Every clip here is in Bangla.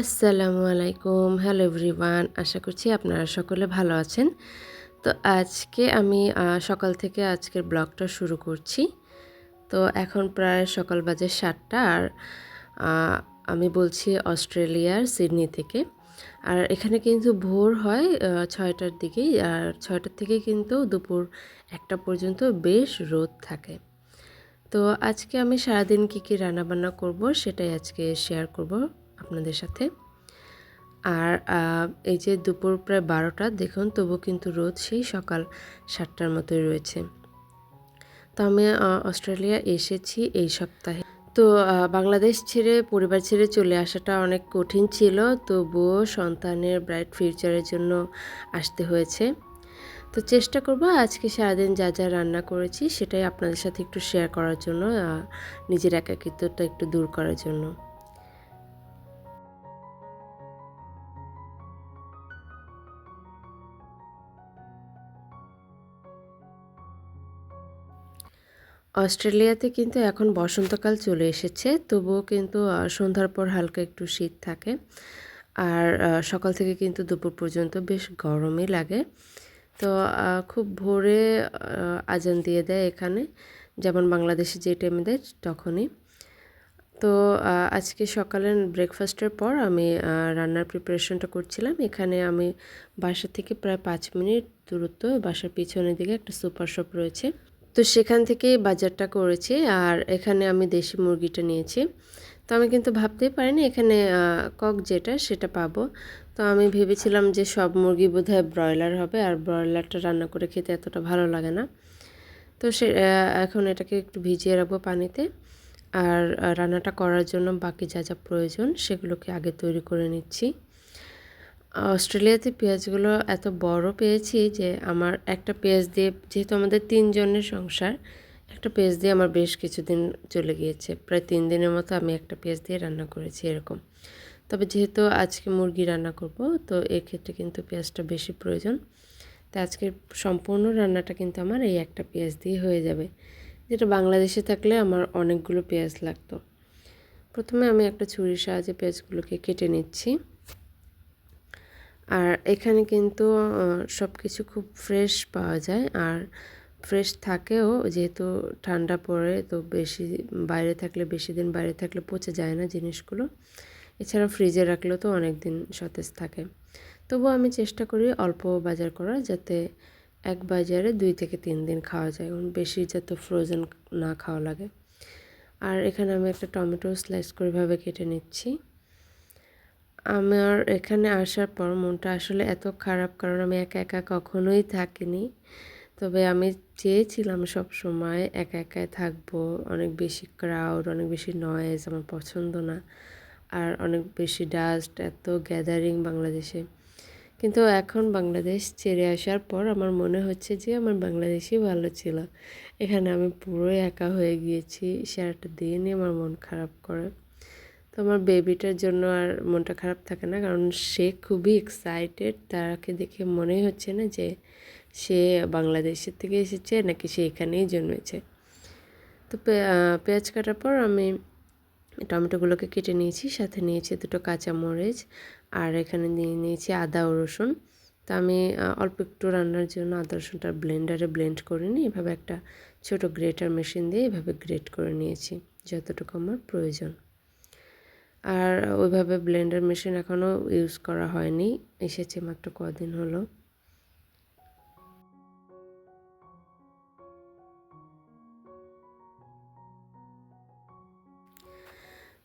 আসসালামু আলাইকুম। হ্যালো এভরিওয়ান আশা করছি আপনারা সকলে ভালো আছেন। তো আজকে আমি সকাল থেকে আজকের ব্লগটা শুরু করছি। তো এখন প্রায় সকাল বাজে সাতটা আর আমি বলছি অস্ট্রেলিয়ার সিডনি থেকে। আর এখানে কিন্তু ভোর হয় ছয়টার দিকেই। আর ছয়টার থেকে কিন্তু দুপুর একটা পর্যন্ত বেশ রোদ থাকে। তো আজকে আমি সারাদিন কী কী রান্নাবান্না করব সেটাই আজকে শেয়ার করব। আপনাদের সাথে। আর এই যে দুপুর প্রায় বারোটা, দেখুন তবু কিন্তু রোদ সেই সকাল সাতটার মতোই রয়েছে। তো আমি অস্ট্রেলিয়া এসেছি এই সপ্তাহে। তো বাংলাদেশ ছেড়ে, পরিবার ছেড়ে চলে আসাটা অনেক কঠিন ছিল, তবুও সন্তানের ব্রাইট ফিউচারের জন্য আসতে হয়েছে। তো চেষ্টা করব আজকে সারাদিন যা যা রান্না করেছি সেটাই আপনাদের সাথে একটু শেয়ার করার জন্য নিজের একাকিত্বটা একটু দূর করার জন্য। অস্ট্রেলিয়াতে কিন্তু এখন বসন্তকাল চলে এসেছে, তবুও কিন্তু সন্ধ্যার পর হালকা একটু শীত থাকে। আর সকাল থেকে কিন্তু দুপুর পর্যন্ত বেশ গরমই লাগে। তো খুব ভোরে আজান দিয়ে দেয় এখানে, যেমন বাংলাদেশে যে টাইমে দেয় তখনই। তো আজকে সকালের ব্রেকফাস্টের পর আমি রান্নার প্রিপারেশনটা করছিলাম। এখানে আমি বাসা থেকে প্রায় পাঁচ মিনিট দূরত্ব, বাসার পিছনের দিকে একটা সুপার শপ রয়েছে। তো সেখান থেকেই বাজারটা করেছি আর এখানে আমি দেশি মুরগিটা নিয়েছি। তো আমি কিন্তু ভাবতেই পারিনি এখানে কক যেটা সেটা পাবো। তো আমি ভেবেছিলাম যে সব মুরগি বোধহয় ব্রয়লার হবে আর ব্রয়লারটা রান্না করে খেতে এতটা ভালো লাগে না। তো সে এখন এটাকে একটু ভিজিয়ে রাখব পানিতে আর রান্নাটা করার জন্য বাকি যা যা প্রয়োজন সেগুলোকে আগে তৈরি করে নিচ্ছি। অস্ট্রেলিয়াতে পেঁয়াজগুলো এত বড় পেয়েছি যে আমার একটা পেঁয়াজ দিয়ে, যেহেতু আমাদের তিনজনের সংসার, একটা পেঁয়াজ দিয়ে আমার বেশ কিছুদিন চলে গিয়েছে। প্রায় তিন দিনের মতো আমি একটা পেঁয়াজ দিয়ে রান্না করেছি এরকম। তবে যেহেতু আজকে মুরগি রান্না করব, তো এক্ষেত্রে কিন্তু পেঁয়াজটা বেশি প্রয়োজন। তো আজকের সম্পূর্ণ রান্নাটা কিন্তু আমার এই একটা পেঁয়াজ দিয়ে হয়ে যাবে, যেটা বাংলাদেশে থাকলে আমার অনেকগুলো পেঁয়াজ লাগতো। প্রথমে আমি একটা ছুরির সাহায্যে পেঁয়াজগুলোকে কেটে নিচ্ছি। আর এখানে কিন্তু সব কিছু খুব ফ্রেশ পাওয়া যায়। আর ফ্রেশ থাকেও, যেহেতু ঠান্ডা পড়ে, তো বেশি বাইরে থাকলে, বেশি দিন বাইরে থাকলে পচে যায় না জিনিসগুলো। এছাড়া ফ্রিজে রাখলেও তো অনেক দিন সতেজ থাকে। তবুও আমি চেষ্টা করি অল্প বাজার করার, যাতে এক বাজারে দুই থেকে তিন দিন খাওয়া যায়। এবং বেশি যাতে ফ্রোজেন না খাওয়া লাগে। আর এখানে আমি একটা টমেটো স্লাইস করে ভাবে কেটে নিচ্ছি। আমার এখানে আসার পর মনটা আসলে এত খারাপ কারণ আমি একা একা কখনোই থাকিনি। তবে আমি চেয়েছিলাম সব সময় একা একাই থাকব, অনেক বেশি ক্রাউড অনেক বেশি নয়েজ আমার পছন্দ না, আর অনেক বেশি ডাস্ট এত গ্যাদারিং বাংলাদেশে। কিন্তু এখন বাংলাদেশ ছেড়ে আসার পর আমার মনে হচ্ছে যে আমার বাংলাদেশই ভালো ছিল। এখানে আমি পুরো একা হয়ে গিয়েছি, সারাটা দিনই আমার মন খারাপ করে। তো আমার বেবিটার জন্য আর মনটা খারাপ থাকে না, কারণ সে খুবই এক্সাইটেড তাকে দেখে মনেই হচ্ছে না যে সে বাংলাদেশের থেকে এসেছে, নাকি সে এখানেই জন্মেছে। তো পেঁয়াজ কাটার পর আমি টমেটোগুলোকে কেটে নিয়েছি, সাথে নিয়েছি দুটো কাঁচামরিচ, আর এখানে নিয়ে নিয়েছি আদা ও রসুন। তো আমি অল্প একটু রান্নার জন্য আদা রসুনটা ব্লেন্ডারে ব্লেন্ড করে নিই এভাবে একটা ছোট গ্রেটার মেশিন দিয়ে এভাবে গ্রেট করে নিয়েছি, যতটুকু আমার প্রয়োজন। আর ওইভাবে ব্লেন্ডার মেশিন এখনও ইউজ করা হয়নি, এসেছে মাত্র কদিন হলো।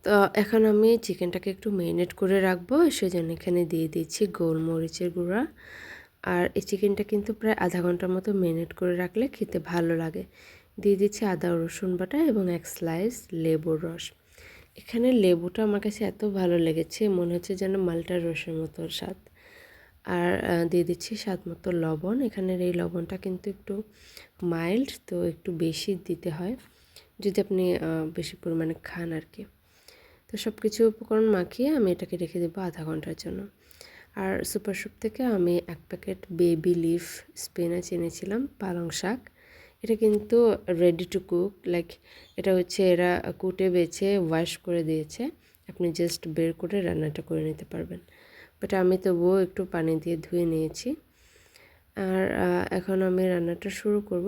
তো এখন আমি চিকেনটাকে একটু মেরিনেট করে রাখব, সেজন্য এখানে দিয়ে দিচ্ছি গোলমরিচের গুঁড়া। আর এই চিকেনটা কিন্তু প্রায় আধা ঘণ্টার মতো মেরিনেট করে রাখলে খেতে ভালো লাগে। দিয়ে দিচ্ছি আদা রসুন বাটা এবং এক স্লাইস লেবুর রস। এখানে লেবুটা আমার কাছে এত ভালো লেগেছে, মনে হচ্ছে যেন মালটার রসের মতো স্বাদ। আর দিয়ে দিচ্ছি স্বাদ মতো লবণ। এখানের এই লবণটা কিন্তু একটু মাইল্ড, তো একটু বেশি দিতে হয়, যদি আপনি বেশি পরিমাণে খান আর কি। তো সব কিছু উপকরণ মাখিয়ে আমি এটাকে রেখে দেবো আধা ঘণ্টার জন্য। আর সুপার শপ থেকে আমি এক প্যাকেট বেবি লিফ স্পিনাচ এনেছিলাম, পালং শাক। এটা কিন্তু রেডি টু কুক লাইক এটা হচ্ছে এরা কুটে বেছে ওয়াশ করে দিয়েছে। আপনি জাস্ট বের করে রান্নাটা করে নিতে পারবেন। বাট আমি তবুও একটু পানি দিয়ে ধুয়ে নিয়েছি। আর এখন আমি রান্নাটা শুরু করব।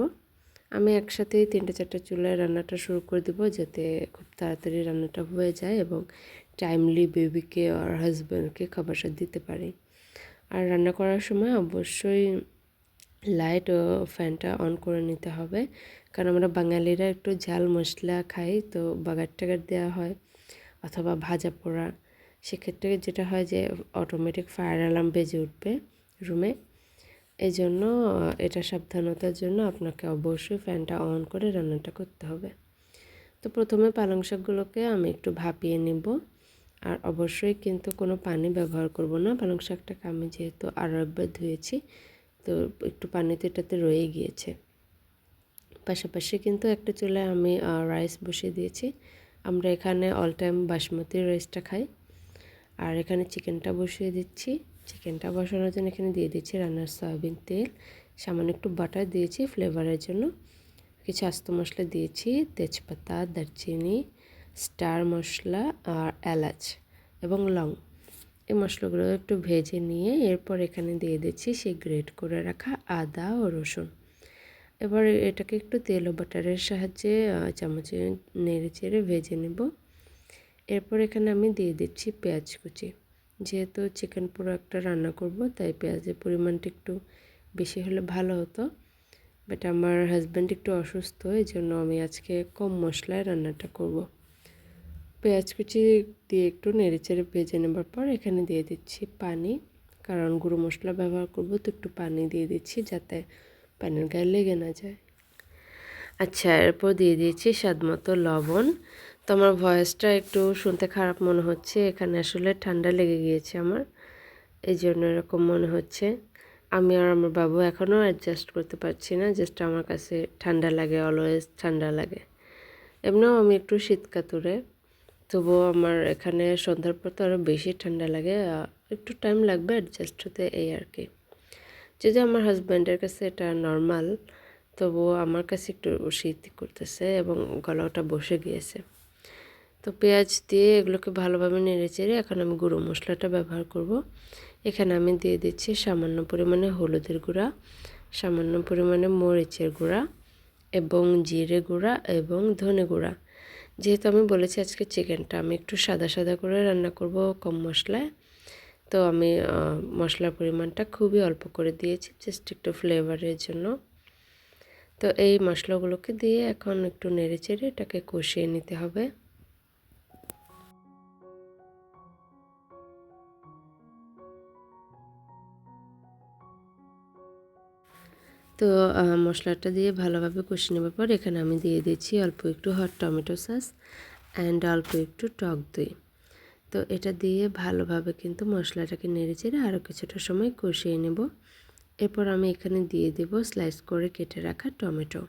আমি একসাথেই তিনটে চারটে চুলায় রান্নাটা শুরু করে দেব যাতে খুব তাড়াতাড়ি রান্নাটা হয়ে যায় এবং টাইমলি বেবিকে আর হাজব্যান্ডকে খাবার সাথে দিতে পারি। আর রান্না করার সময় অবশ্যই লাইট ও ফ্যানটা অন করে নিতে হবে। কারণ আমরা বাঙালিরা একটু ঝাল মশলা খাই, তো বাগার টাগার দেওয়া হয় অথবা ভাজা পোড়া। সেক্ষেত্রে যেটা হয় যে অটোমেটিক ফায়ার অ্যালার্ম বেজে উঠবে রুমে এই জন্য এটা সাবধানতার জন্য আপনাকে অবশ্যই ফ্যানটা অন করে রান্নাটা করতে হবে। তো প্রথমে পালং শাকগুলোকে আমি একটু ভাপিয়ে নিব। আর অবশ্যই কিন্তু কোনো পানি ব্যবহার করব না। পালং শাকটাকে আমি যেহেতু আরও একবার ধুয়েছি তো একটু পানিতে এটাতে রয়ে গিয়েছে। পাশাপাশি কিন্তু একটা চুলায় আমি রাইস বসিয়ে দিয়েছি। আমরা এখানে অল টাইম বাসমতি রাইসটা খাই। আর এখানে চিকেনটা বসিয়ে দিচ্ছি। চিকেনটা বসানোর জন্য এখানে দিয়ে দিচ্ছি রান্নার সয়াবিন তেল। সামান্য একটু বাটার দিয়েছি ফ্লেভারের জন্য। কিছু আস্ত মশলা দিয়েছি, তেজপাতা, দারচিনি স্টার মশলা আর এলাচ এবং লং। এই মশলাগুলো একটু ভেজে নিয়ে এরপর এখানে দিয়ে দিচ্ছি সেই গ্রেট করে রাখা আদা ও রসুন। এবার এটাকে একটু তেল ও বাটারের সাহায্যে চামচে নেড়ে চেড়ে ভেজে নেব। এরপর এখানে আমি দিয়ে দিচ্ছি পেঁয়াজ কুচি। যেহেতু চিকেন পুরো একটা রান্না করব, তাই পেঁয়াজের পরিমাণটা একটু বেশি হলে ভালো হতো। বাট আমার হাজব্যান্ড একটু অসুস্থ এই জন্য আমি আজকে কম মশলায় রান্নাটা করব। পেঁয়াজ কুচি দিয়ে একটু নেড়ে চেড়ে ভেজে নেবার পর এখানে দিয়ে দিচ্ছি পানি। কারণ গুঁড়ো মশলা ব্যবহার করব তো একটু পানি দিয়ে দিচ্ছি যাতে পানির গায়ে লেগে না যায়। আচ্ছা এরপর দিয়ে দিয়েছি স্বাদ মতো লবণ। তো আমার ভয়েসটা একটু শুনতে খারাপ মনে হচ্ছে, এখানে আসলে ঠান্ডা লেগে গিয়েছে আমার এই জন্য এরকম মনে হচ্ছে। আমি আর আমার বাবু এখনও অ্যাডজাস্ট করতে পারছি না জাস্ট আমার কাছে ঠান্ডা লাগে অলওয়েজ ঠান্ডা লাগে। এমনিও আমি একটু শীতকাতুরে। তবুও আমার এখানে সন্ধ্যার পর তো আরও বেশি ঠান্ডা লাগে একটু টাইম লাগবে অ্যাডজাস্ট হতে এই আর কি। যদি আমার হাজব্যান্ডের কাছে এটা নর্মাল তবুও আমার কাছে একটু শীত করতেছে এবং গলাটা বসে গিয়েছে। তো পেঁয়াজ দিয়ে এগুলোকে ভালোভাবে নেড়ে চেড়ে এখন আমি গুঁড়ো মশলাটা ব্যবহার করব। এখানে আমি দিয়ে দিচ্ছি সামান্য পরিমাণে হলুদের গুঁড়া, সামান্য পরিমাণে মরিচের গুঁড়া এবং জিরে গুঁড়া এবং ধনে গুঁড়া। যেহেতু আমি বলেছি আজকে চিকেনটা, আমি একটু সাদা সাদা করে রান্না করব কম মশলায়। তো আমি মশলার পরিমাণটা খুবই অল্প করে দিয়েছি জাস্ট একটু ফ্লেভারের জন্য। তো এই মশলাগুলোকে দিয়ে এখন একটু নেড়ে চেড়ে এটাকে কষিয়ে নিতে হবে। তো মশলাটা দিয়ে ভালোভাবে কষিয়ে নেবার পর এখানে আমি দিয়ে দিচ্ছি অল্প একটু হট টমেটো সস অ্যান্ড অল্প একটু টক দই। তো, এটা দিয়ে ভালোভাবে কিন্তু মশলাটাকে নেড়ে চেড়ে আরও কিছুটা সময় কষিয়ে নেব। এরপর আমি এখানে দিয়ে দেব স্লাইস করে কেটে রাখা টমেটো।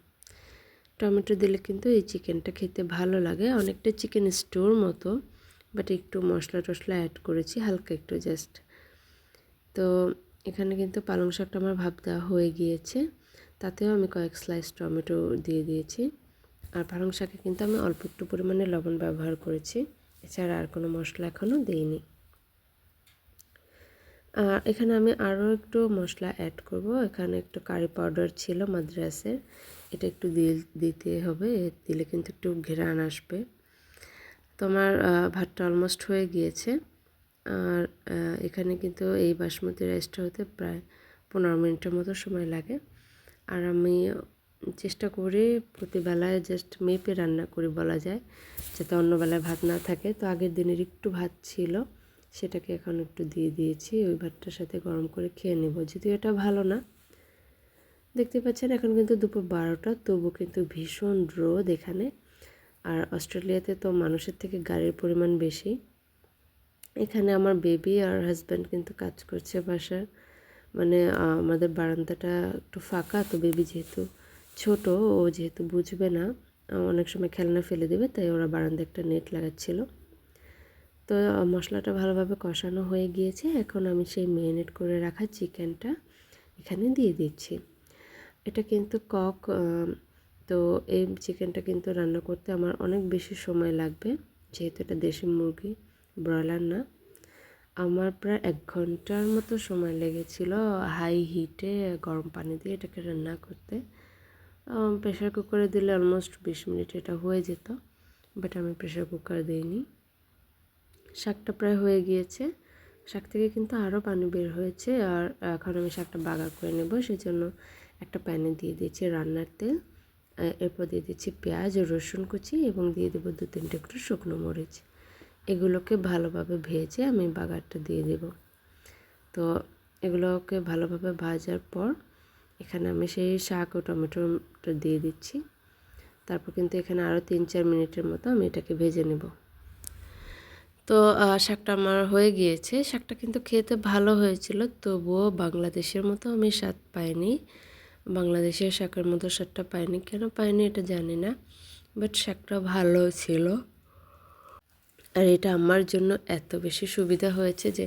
টমেটো দিলে কিন্তু এই চিকেনটা খেতে ভালো লাগে। অনেকটা চিকেন স্টোর মতো বাট একটু মশলা টশলা অ্যাড করেছি, হালকা একটু জাস্ট তো এখানে কিন্তু পালং শাকটা আমার ভাব দেওয়া হয়ে গিয়েছে। তাতেও আমি কয়েক স্লাইস টমেটো দিয়ে দিয়েছি। আর পালং শাকে কিন্তু আমি অল্প একটু পরিমাণে লবণ ব্যবহার করেছি। এছাড়া আর কোনো মশলা এখনও দিইনি। আর এখানে আমি আরও একটু মশলা অ্যাড করব। এখানে একটু কারি পাউডার ছিল মাদ্রাসের। এটা একটু দিতে হবে। দিলে কিন্তু একটু ঘেরান আসবে। তোমার ভাতটা অলমোস্ট হয়ে গিয়েছে। আর এখানে কিন্তু এই বাসমতি রাইসটা হতে প্রায় পনেরো মিনিটের মতো সময় লাগে। আর আমি চেষ্টা করি প্রতিবেলায় জাস্ট মেপে রান্না করি বলা যায়, যাতে অন্য বেলায় ভাত না থাকে। তো আগের দিনের একটু ভাত ছিল, সেটাকে এখন একটু দিয়ে দিয়েছি। ওই ভাতটার সাথে গরম করে খেয়ে নেব। যদিও এটা ভালো না। দেখতে পাচ্ছেন এখন কিন্তু দুপুর বারোটা, তবু কিন্তু ভীষণ রোদ এখানে। আর অস্ট্রেলিয়াতে তো মানুষের থেকে গাড়ির পরিমাণ বেশি। এখানে আমার বেবি আর হাজব্যান্ড কিন্তু কাজ করছে বাসার মানে আমাদের বারান্দাটা একটু ফাঁকা, তো বেবি যেহেতু ছোট, ও যেহেতু বুঝবে না অনেক সময় খেলনা ফেলে দেবে, তাই ওরা বারান্দা একটা নেট লাগাচ্ছিল। তো মশলাটা ভালোভাবে কষানো হয়ে গিয়েছে, এখন আমি সেই মেরিনেট করে রাখা চিকেনটা এখানে দিয়ে দিচ্ছি। এটা কিন্তু কক তো এই চিকেনটা কিন্তু রান্না করতে আমার অনেক বেশি সময় লাগবে, যেহেতু এটা দেশি মুরগি। ব্রয়লার না। আমার প্রায় এক ঘণ্টার মতো সময় লেগেছিল হাই হিটে গরম পানি দিয়ে এটাকে রান্না করতে। প্রেশার কুকারে দিলে অলমোস্ট বিশ মিনিট এটা হয়ে যেত, বাট আমি প্রেশার কুকার দিইনি। শাকটা প্রায় হয়ে গিয়েছে। শাক থেকে কিন্তু আরও পানি বের হয়েছে আর এখন আমি শাকটা বাগার করে নেব, সেজন্য একটা প্যানে দিয়ে দিয়েছি রান্নার তেল। এরপর দিয়ে দিচ্ছি পেঁয়াজ, রসুন কুচি এবং দিয়ে দেবো দু তিনটে একটু শুকনো মরিচ। এগুলোকে ভালোভাবে ভেজে আমি বাগারটা দিয়ে দেব। তো এগুলোকে ভালোভাবে ভাজার পর এখানে আমি সেই শাক ও টমেটোটা দিয়ে দিচ্ছি। তারপর কিন্তু এখানে আরও তিন চার মিনিটের মতো আমি এটাকে ভেজে নেব। তো শাকটা আমার হয়ে গিয়েছে। শাকটা কিন্তু খেতে ভালো হয়েছিল, তবুও বাংলাদেশের মতো আমি স্বাদ পাইনি। বাংলাদেশের শাকের মতো স্বাদটা পাইনি, কেন পাইনি এটা জানি না, বাট শাকটা ভালো ছিল। আর এটা আমার জন্য এত বেশি সুবিধা হয়েছে যে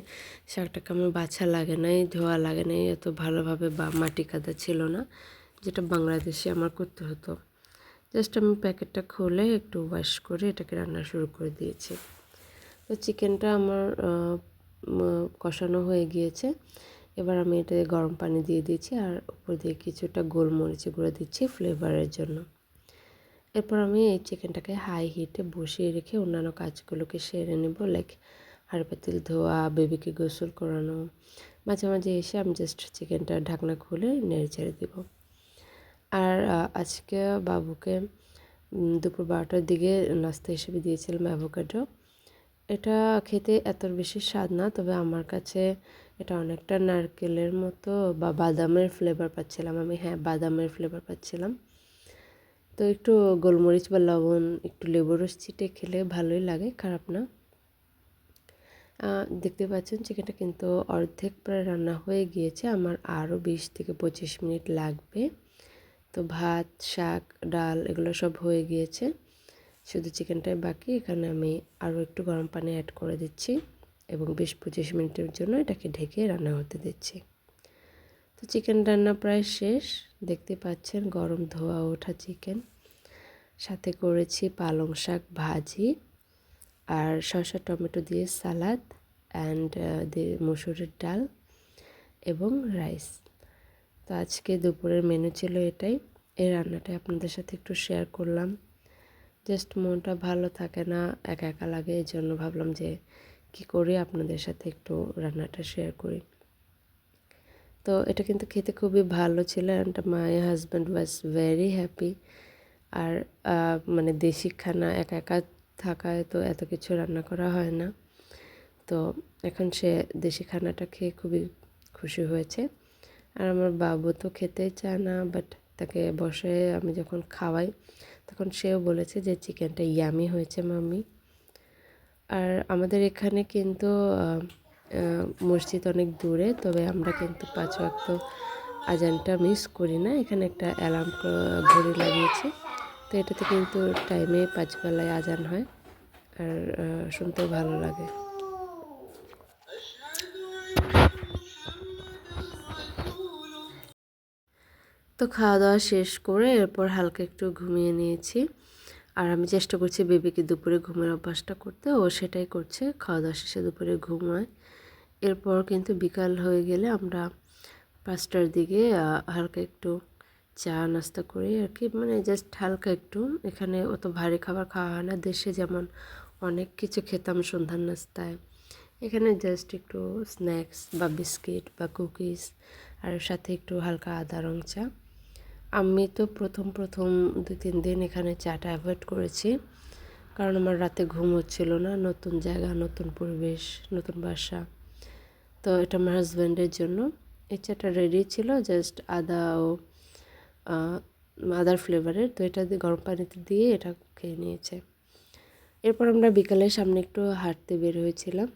শাকটাকে আমার বাছা লাগে নাই, ধোয়া লাগে নাই, এত ভালোভাবে বা মাটি কাদা ছিল না, যেটা বাংলাদেশে আমার করতে হতো। জাস্ট আমি প্যাকেটটা খুলে একটু ওয়াশ করে এটাকে রান্না শুরু করে দিয়েছি। তো চিকেনটা আমার কষানো হয়ে গিয়েছে। এবার আমি এটা গরম পানি দিয়ে দিয়েছি আর উপর দিয়ে কিছুটা গোলমরিচ গুঁড়ো দিচ্ছি ফ্লেভারের জন্য। এরপর আমি এই চিকেনটাকে হাই হিটে বসিয়ে রেখে অন্যান্য কাজগুলোকে সেরে নেব লাইক হাড় পাতিল ধোয়া বেবিকে গোসল করানো। মাঝে মাঝে এসে আমি জাস্ট চিকেনটা ঢাকনা খুলে নেড়ে ছেড়ে দেব। আর আজকে বাবুকে দুপুর বারোটার দিকে নাস্তা হিসেবে দিয়েছিলাম অ্যাভোকাডো এটা খেতে এত বেশি স্বাদ না, তবে আমার কাছে এটা অনেকটা নারকেলের মতো বা বাদামের ফ্লেভার পাচ্ছিলাম আমি। হ্যাঁ বাদামের ফ্লেভার পাচ্ছিলাম। তো একটু গোলমরিচ বা লবণ, একটু লেবু রস ছিটে খেলে ভালোই লাগে, খারাপ না। দেখতে পাচ্ছেন চিকেনটা কিন্তু অর্ধেক প্রায় রান্না হয়ে গিয়েছে, আমার আরও বিশ থেকে পঁচিশ মিনিট লাগবে। তো ভাত, শাক, ডাল এগুলো সব হয়ে গিয়েছে, শুধু চিকেনটাই বাকি, এখানে আমি আরও একটু গরম পানি অ্যাড করে দিচ্ছি এবং বিশ পঁচিশ মিনিটের জন্য এটাকে ঢেকে রান্না হতে দিচ্ছি। তো চিকেন রান্না প্রায় শেষ। দেখতে পাচ্ছেন গরম ধোয়া ওঠা চিকেন। সাথে করেছি পালং শাক ভাজি আর শসা টমেটো দিয়ে সালাদ অ্যান্ড মসুরের ডাল এবং রাইস। তো আজকে দুপুরের মেনু ছিল এটাই। এই রান্নাটা আপনাদের সাথে একটু শেয়ার করলাম। জাস্ট মনটা ভালো থাকে না, একা একা লাগে এই জন্য ভাবলাম যে কি করি, আপনাদের সাথে একটু রান্নাটা শেয়ার করি। তো এটা কিন্তু খেতে খুবই ভালো ছিল and my husband was very happy আর মানে দেশি খানা একা একা থাকায় তো এত কিছু রান্না করা হয় না। তো এখন সে দেশি খানাটা খেয়ে খুবই খুশি হয়েছে। আর আমার বাবু তো খেতেই চায় না বাট তাকে বসে আমি যখন খাওয়াই, তখন সেও বলেছে যে চিকেনটা ইয়ামি হয়েছে, মাম্মি। আর আমাদের এখানে কিন্তু মসজিদ অনেক দূরে, তবে আমরা কিন্তু পাঁচ ওয়াক্ত আজানটা মিস করি না। এখানে একটা অ্যালার্ম ঘড়ি লাগিয়েছি। তো এটাতে কিন্তু টাইমে পাঁচ বেলায় আজান হয়। আর শুনতেও ভালো লাগে। তো খাওয়া দাওয়া শেষ করে এরপর হালকা একটু ঘুমিয়ে নিয়েছি। আর আমি চেষ্টা করছি বেবিকে দুপুরে ঘুমের অভ্যাসটা করতে। ও সেটাই করছে। খাওয়া দাওয়া শেষে দুপুরে ঘুমায় এরপর কিন্তু বিকাল হয়ে গেলে আমরা পাঁচটার দিকে হালকা একটু চা নাস্তা করি আর কি। মানে জাস্ট হালকা একটু। এখানে অত ভারী খাবার খাওয়া হয় না। দেশে যেমন অনেক কিছু খেতাম সন্ধ্যার নাস্তায়। এখানে জাস্ট একটু স্ন্যাক্স বা বিস্কিট বা কুকিজ আর সাথে একটু হালকা আদা, রং চা। আমি তো প্রথম প্রথম দু, তিন দিন এখানে চাটা অ্যাভয়েড করেছি। কারণ আমার রাতে ঘুম হচ্ছিল না। নতুন জায়গা, নতুন পরিবেশ, নতুন বাসা। তো এটা আমার হাজব্যান্ডের জন্য। এই চাটা রেডি ছিল জাস্ট আদা ও আদার ফ্লেভারের তো এটা দিয়ে গরম পানিতে দিয়ে এটা খেয়ে নিয়েছে। এরপর আমরা বিকালের সামনে একটু হাঁটতে বের হয়েছিলাম।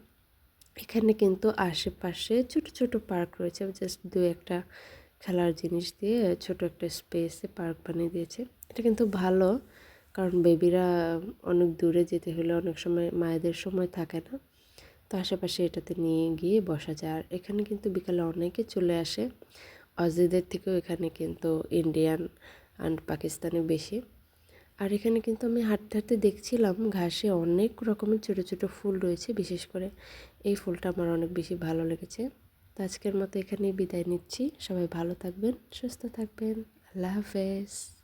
এখানে কিন্তু আশেপাশে ছোট ছোট পার্ক রয়েছে। জাস্ট দু একটা খেলার জিনিস দিয়ে ছোট একটা স্পেসে পার্ক বানিয়ে দিয়েছে। এটা কিন্তু ভালো, কারণ বেবিরা অনেক দূরে যেতে হলে অনেক সময় মায়েদের সময় থাকে না। তো আশেপাশে এটাতে নিয়ে গিয়ে বসা যায়। আর এখানে কিন্তু বিকালে অনেকে চলে আসে। অজিদের থেকেও এখানে কিন্তু ইন্ডিয়ান অ্যান্ড পাকিস্তানি বেশি। আর এখানে কিন্তু আমি হাঁটতে হাঁটতে দেখছিলাম ঘাসে অনেক রকমের ছোটো ছোটো ফুল রয়েছে। বিশেষ করে এই ফুলটা আমার অনেক বেশি ভালো লেগেছে। তো আজকের মতো এখানেই বিদায় নিচ্ছি। সবাই ভালো থাকবেন, সুস্থ থাকবেন। আল্লাহ হাফেজ।